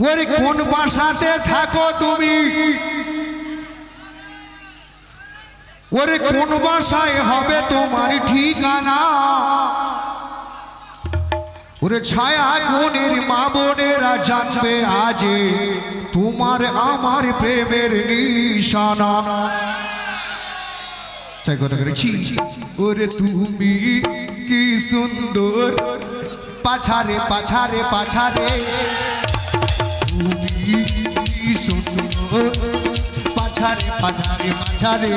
ওরে কোন বাসাতে থাকো তুমি? ওরে কোন বাসায় হবে তোমার ঠিকানা? ওরে ছায়া গুণের মা বোনেরা জানবে আজে তোমার আমার প্রেমের নিশানা। তাই কথা করেছি ওরে তুমি কি সুন্দর। পাছারে পাছারে পাছারে। তুমি সুন্দর পাছারে পাছারে পাছারে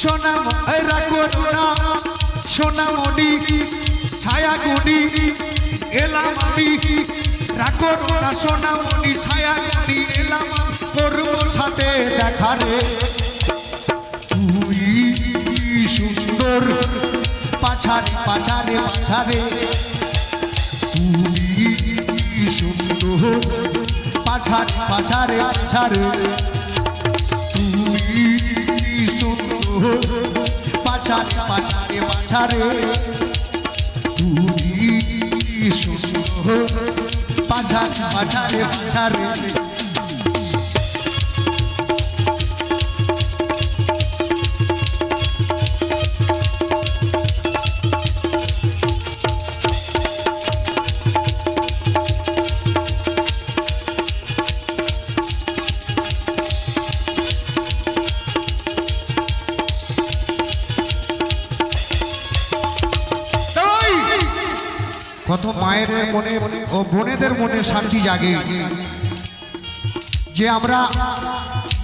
সোনা রাখো না সোনা মনি ছায়া গুনি এলাম আমি রাখো না সোনা মনি ছায়া গুনি এলাম, করব সাথে দেখা রে। তুই সুন্দর, পাছারে পাছারে পাছারে। তুই সুন্দর, পাছারে পাছারে পাছারে। কি সুন্দর, পাছারে পাছারে পাছারে। পাছারে পাছারে কত মায়ের মনে ও বোনেদের মনে শান্তি জাগে। যে আমরা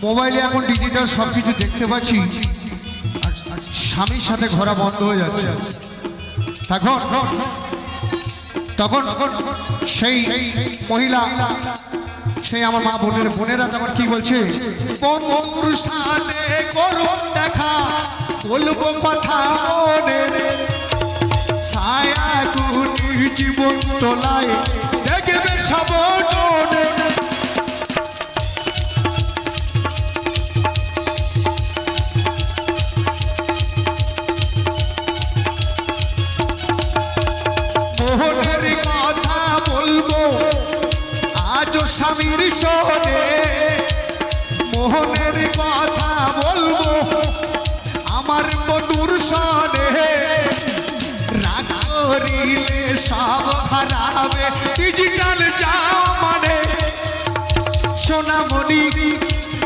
মোবাইলে এখন ডিজিটাল সব কিছু দেখতে পাচ্ছি, স্বামীর সাথে ঘোরা বন্ধ হয়ে যাচ্ছে। তখন তখন সেই মহিলা, সেই আমার মা বোনের, বোনেরা তখন কি বলছে? দেখা, বলব কথা মনের ছায়া তোলায় দেখবে সব কথা বলব আজও স্বামীর সনে। মোহনের কথা বলব ডিজিটাল যাও মানে। সোনামণি,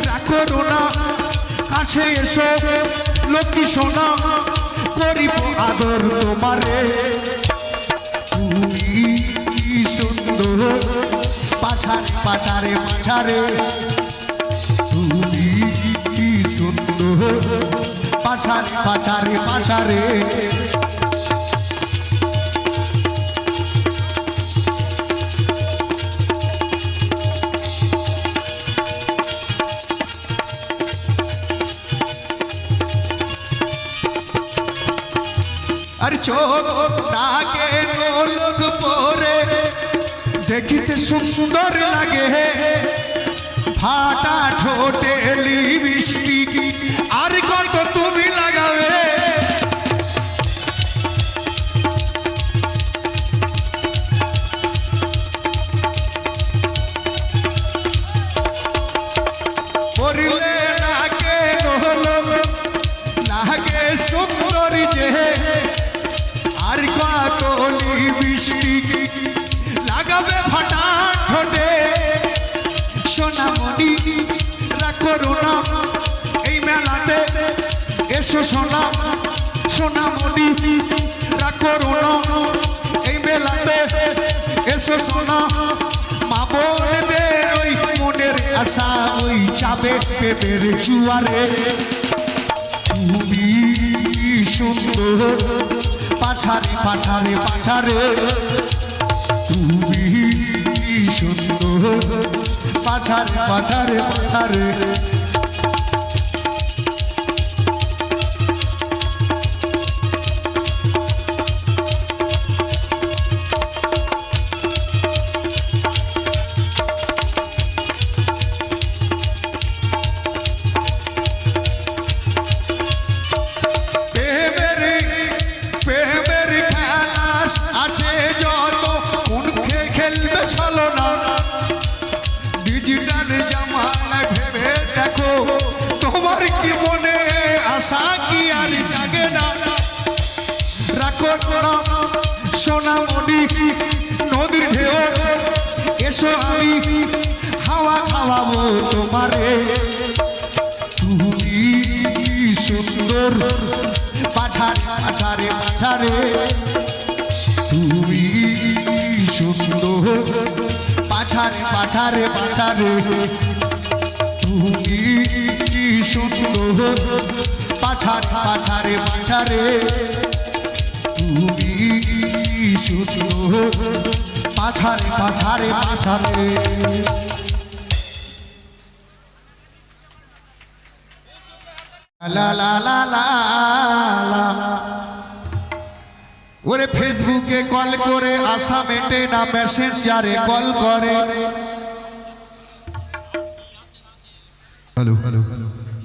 রাখো না কাছে এসো, লক্ষ্মী সোনা। করিব আদর তোমারে। তুমি কি সুন্দর, পাছারে পাছারে পাছারে তুমি কি সুন্দর, পাছারে পাছারে পাছারে চোখ নাকে নোলক পরে। দেখিতে সুন্দর লাগে। ফাটা ঠোঁটে লিপস্টিক এসো সোনা সোনামণি রাখো না এই মেলাতে এসো সোনা মা বোনদের ওই মনের আশা, ওই চাপে পেপের জুয়ারে। তুমি সুন্দর, পাছারে পাছারে পাছারে। তুমি সুন্দর, পাছারে পাছারে পাছারে। রাখো না সোনামণি নদীর ঢেউ। এসো আমি হাওয়া খাওয়াবো তোমারে। তুমি সুন্দর পাছারে পাছারে পাছারে তুমি সুন্দর পাছারে পাছারে পাছারে তুমি সুন্দর পাছারে পাছারে পাছারে তুমি সুন্দর পাছারে পাছারে পাছারে লা লা লা লা ওরে ফেসবুকে কল করে আশা মেটে না, মেসেঞ্জারে কল করে। হ্যালো হ্যালো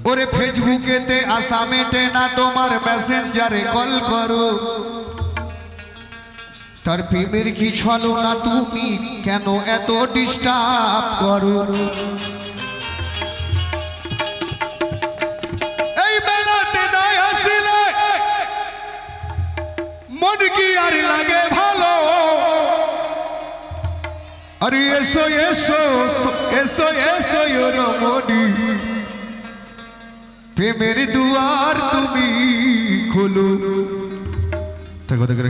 ওরে ফেসবুকেতে আশা মেটে না, তোমার মেসেঞ্জারে কল করো। তার প্রেমের কি ছলো না, তুমি কেন এত ডিস্টার্ব করো? এই বেলাতে নয় আসিলে, মন কি আর লাগে ভালো? আরে এসো এসো এসো এসো ওর মনি। প্রেমের দুয়ার তুমি খোলো। তা কথা করে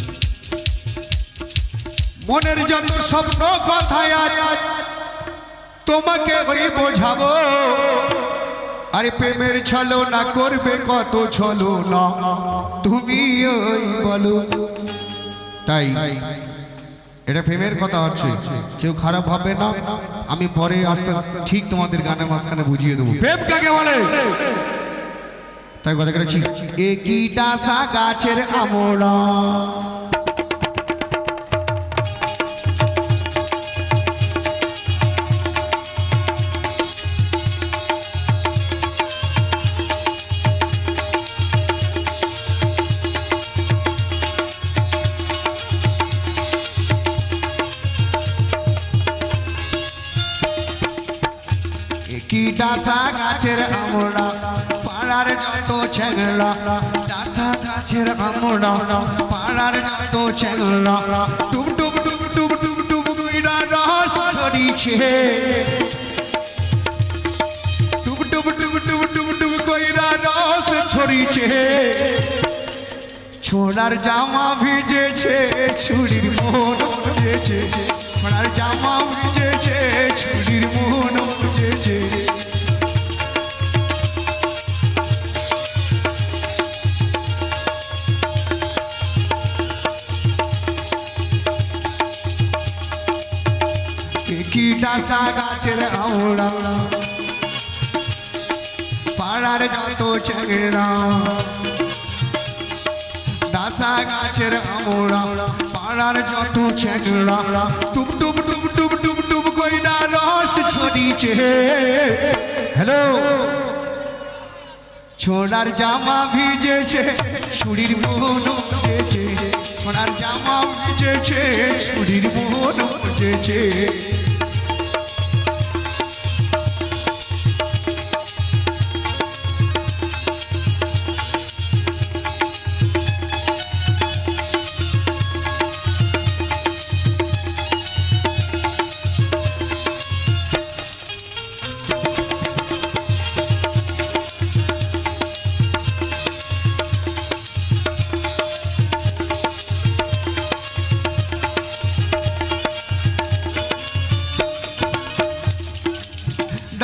মনের যত স্বপ্ন কথায় তোমাকে ওই বোঝাবো। আরে প্রেমের ছলো না করবে কত ছলো না। তুমি ওই বলো। তাই। এটা প্রেমের কথা হচ্ছে। কেউ খারাপ হবে না। আমি পরে আস্তে আস্তে ঠিক তোমাদের গানের মাঝখানে বুঝিয়ে দেবো। প্রেম কাকে বলে? তাই কথা করেছি একই ডাসা গাছের আমড়া ডাসা গাছের আমরা পাড়ার যত ছেংড়া ডাসা গাছের আমরা পাড়ার যত ছেংড়া টুব টুব টুব টুব টুব টুব কইরা রস ছড়িছে টুব টুব টুব টুব টুব টুব কইরা রস ছড়িছে ছোড়ার জামা ভিজেছে ছুরির মন ভিজেছে ছোড়ার জামা ভিজেছে ছুরির মন ভিজেছে গাছের আওড়া। পাড়ার যত ছেড়া দাসা গাছের আমড়া পাড়ার যত ছেঁকড়া টুপ টুপ টুপ টুপ টুপ টুপ কইরা রস ছড়িছে হ্যালো? ছোড়ার জামা ভিজেছে, ছুরির মোহন ভিজেছে ছোড়ার জামা ভিজেছে, ছুরির মোহন ভিজেছে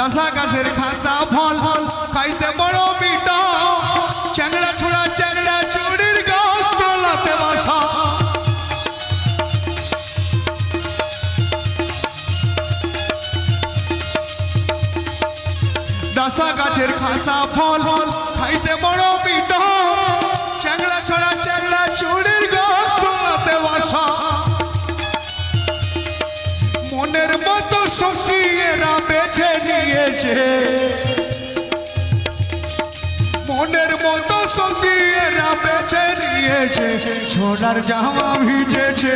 শশা গাছের খাসা ফল ফল খাইতে বড় মিটা চ্যাংড়া ছোড়া চ্যাংড়া চুরির গাছ তোলাতে বসা। দাসা গাছের খাসা ফল ফল খাইতে বড় মনের মতো শশী বেছে নিয়েছে। সোনার জামা ভিজেছে,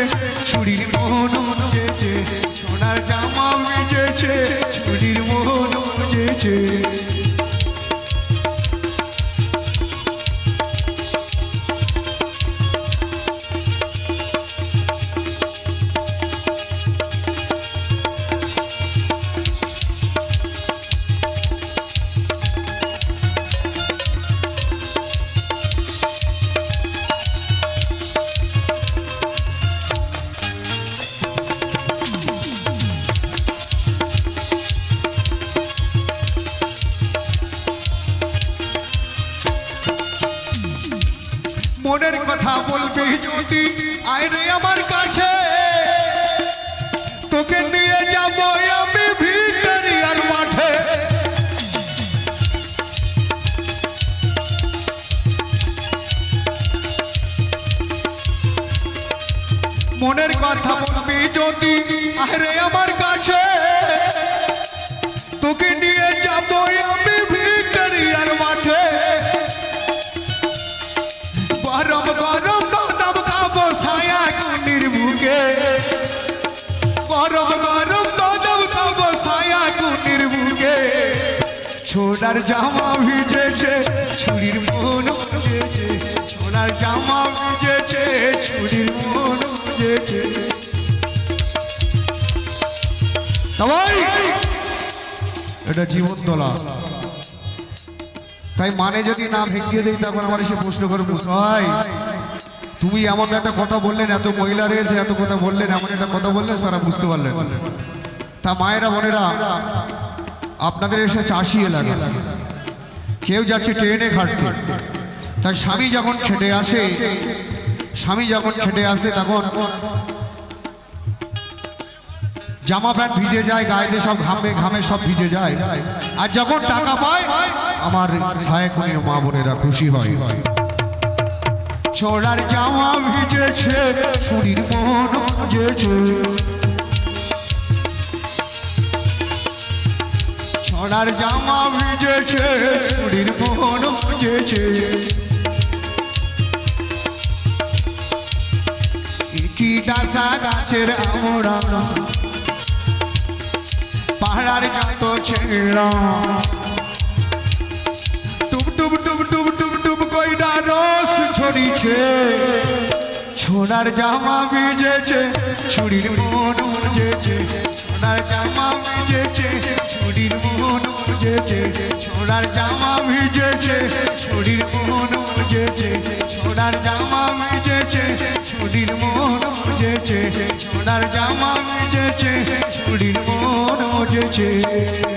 চুরির মন বুঝেছে সোনার জামা ভিজেছে ছুরির মন বুঝেছে মনের কথা বলবে যদি। আয় রে আমার কাছে। ছোড়ার জামা ভিজেছে, ছুরির মন ভিজেছে ছোড়ার জামা ভিজেছে, ছুরির মন ভিজেছে। সবাই! এটা জীবন তোলা তাই মানে যদি না ভেঙে দেই, তখন আমার এসে প্রশ্ন করে ভাই তুমি এমন একটা কথা বললেন এত মহিলা রয়েছে, এত কথা বললেন এমন একটা কথা বললেন সারা বুঝতে পারলেন তা মায়েরা, বোনেরা আপনাদের এসে চাষি এলাকা কেউ যাচ্ছে ট্রেনে খাটতে তাই স্বামী যখন খেটে আসে স্বামী যখন খেটে আসে তখন জামা প্যান্ট ভিজে যায় গায়েতে সব ঘামে ঘামে সব ভিজে যায়। আর যখন টাকা পায় আমার সায়কুনি মা বোনেরা খুশি হয়। ছোড়ার জামা ভিজেছে ছুরির মন ভিজেছে। ছোড়ার জামা ভিজেছে ছুরির মন ভিজেছে। ডাসা গাছের আমরা পাহাড়ার টুপ টুপ টুপ টুপ টুপ টুপ কইরা রস ছড়িছে। জামা ভিজেছে ছুরির মন ছোড়ার জামা ভিজেছে ছুরির মন ভিজেছে